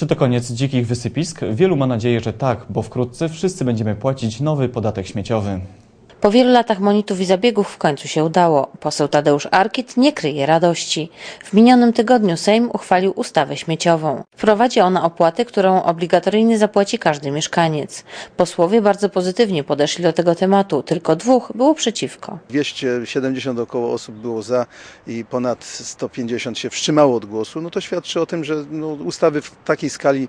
Czy to koniec dzikich wysypisk? Wielu ma nadzieję, że tak, bo wkrótce wszyscy będziemy płacić nowy podatek śmieciowy. Po wielu latach monitów i zabiegów w końcu się udało. Poseł Tadeusz Arkit nie kryje radości. W minionym tygodniu Sejm uchwalił ustawę śmieciową. Wprowadzi ona opłatę, którą obligatoryjnie zapłaci każdy mieszkaniec. Posłowie bardzo pozytywnie podeszli do tego tematu, tylko dwóch było przeciwko. 270 około osób było za i ponad 150 się wstrzymało od głosu, no to świadczy o tym, że no, ustawy w takiej skali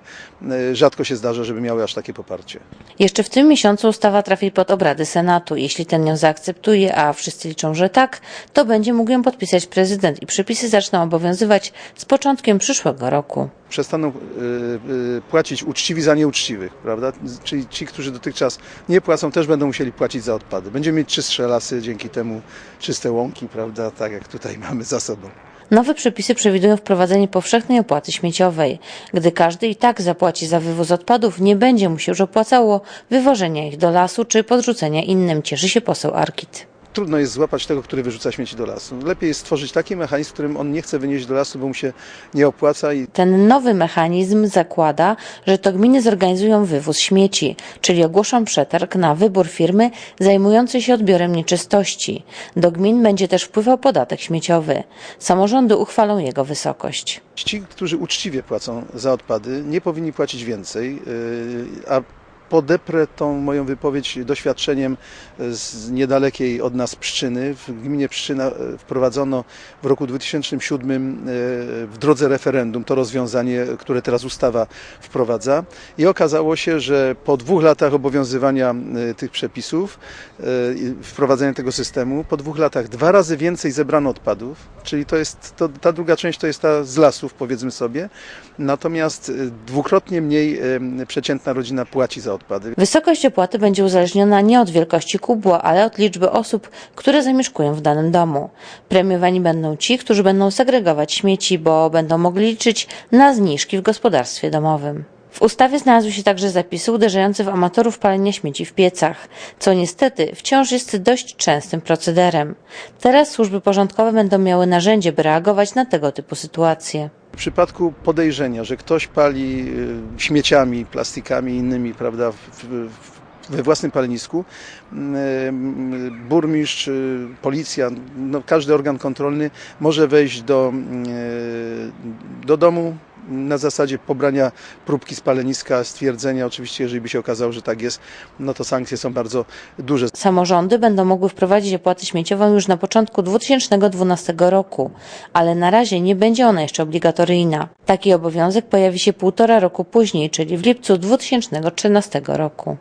e, rzadko się zdarza, żeby miały aż takie poparcie. Jeszcze w tym miesiącu ustawa trafi pod obrady Senatu. Jeśli ten ją zaakceptuje, a wszyscy liczą, że tak, to będzie mógł ją podpisać prezydent i przepisy zaczną obowiązywać z początkiem przyszłego roku. Przestaną e, e, płacić uczciwi za nieuczciwych, prawda? Czyli ci, którzy dotychczas nie płacą, też będą musieli płacić za odpady. Będziemy mieć czystsze lasy, dzięki temu czyste łąki, prawda? Tak jak tutaj mamy za sobą. Nowe przepisy przewidują wprowadzenie powszechnej opłaty śmieciowej. Gdy każdy i tak zapłaci za wywóz odpadów, nie będzie mu się już opłacało wywożenia ich do lasu czy podrzucenia innym, cieszy się poseł Arkit. Trudno jest złapać tego, który wyrzuca śmieci do lasu. Lepiej jest stworzyć taki mechanizm, w którym on nie chce wynieść do lasu, bo mu się nie opłaca i Ten nowy mechanizm zakłada, że to gminy zorganizują wywóz śmieci, czyli ogłoszą przetarg na wybór firmy zajmującej się odbiorem nieczystości. Do gmin będzie też wpływał podatek śmieciowy. Samorządy uchwalą jego wysokość. Ci, którzy uczciwie płacą za odpady, nie powinni płacić więcej, yy, a podeprę tą moją wypowiedź doświadczeniem z niedalekiej od nas Pszczyny. W gminie Pszczyna e, wprowadzono w roku 2007 e, w drodze referendum to rozwiązanie, które teraz ustawa wprowadza i okazało się, że po dwóch latach obowiązywania e, tych przepisów, wprowadzenia tego systemu, po dwóch latach dwa razy więcej zebrano odpadów, czyli to jest, to, ta druga część to jest ta z lasów, powiedzmy sobie, natomiast dwukrotnie mniej przeciętna rodzina płaci za odpady. Wysokość opłaty będzie uzależniona nie od wielkości kubła, ale od liczby osób, które zamieszkują w danym domu. Premiowani będą ci, którzy będą segregować śmieci, bo będą mogli liczyć na zniżki w gospodarstwie domowym. W ustawie znalazły się także zapisy uderzające w amatorów palenia śmieci w piecach, co niestety wciąż jest dość częstym procederem. Teraz służby porządkowe będą miały narzędzie, by reagować na tego typu sytuacje. W przypadku podejrzenia, że ktoś pali e, śmieciami, plastikami i innymi, prawda, w, w, we własnym palenisku, mm, burmistrz, y, policja, no, każdy organ kontrolny może wejść do, mm, do domu na zasadzie pobrania próbki z paleniska, stwierdzenia, oczywiście jeżeli by się okazało, że tak jest, no to sankcje są bardzo duże. Samorządy będą mogły wprowadzić opłatę śmieciową już na początku 2012 roku, ale na razie nie będzie ona jeszcze obligatoryjna. Taki obowiązek pojawi się półtora roku później, czyli w lipcu 2013 roku.